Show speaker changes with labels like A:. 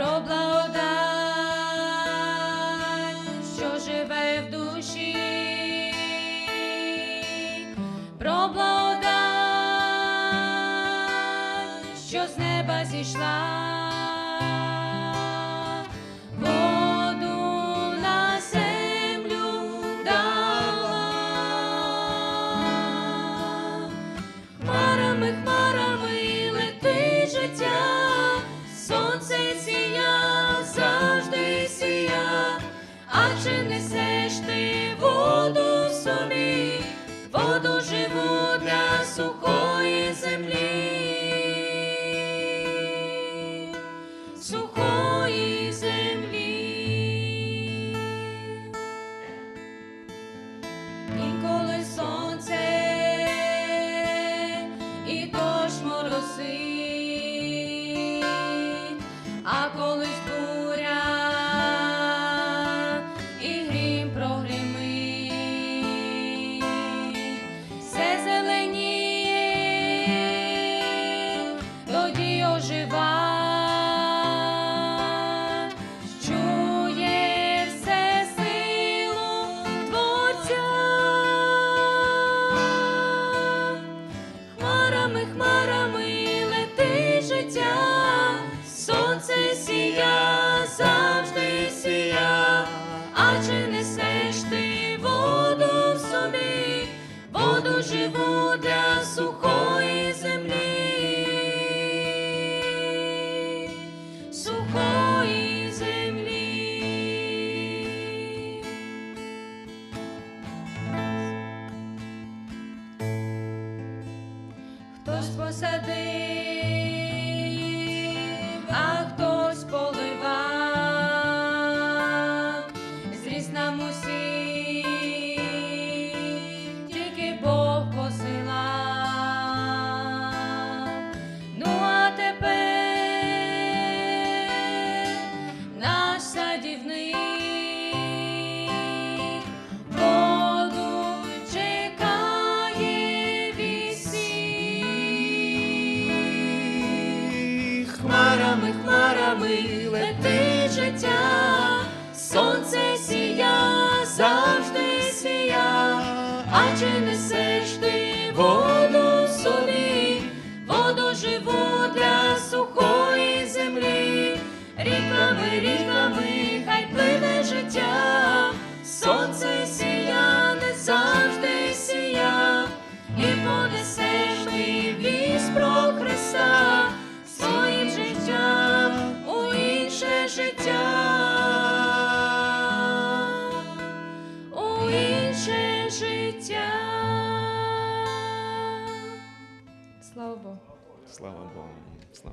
A: про благодать, що живе в душі, про благодать, що з неба зійшла. Живу для сухої ожива. Чує все силу Творця, хмарами, хмарами лети життя, сонце сія, завжди сія, а чи несеш ти воду в собі, воду живу для сухої землі, Хтось посадив, Хмарами, хмарами летить життя, сонце сія, завжди сія, а чи несеш ти воду собі, воду живу для сухої землі, ріками, ріками, хай плине життя, сонце сія, не завжди сія, і понесеш ти вість про Христа
B: Слава Богу. Слава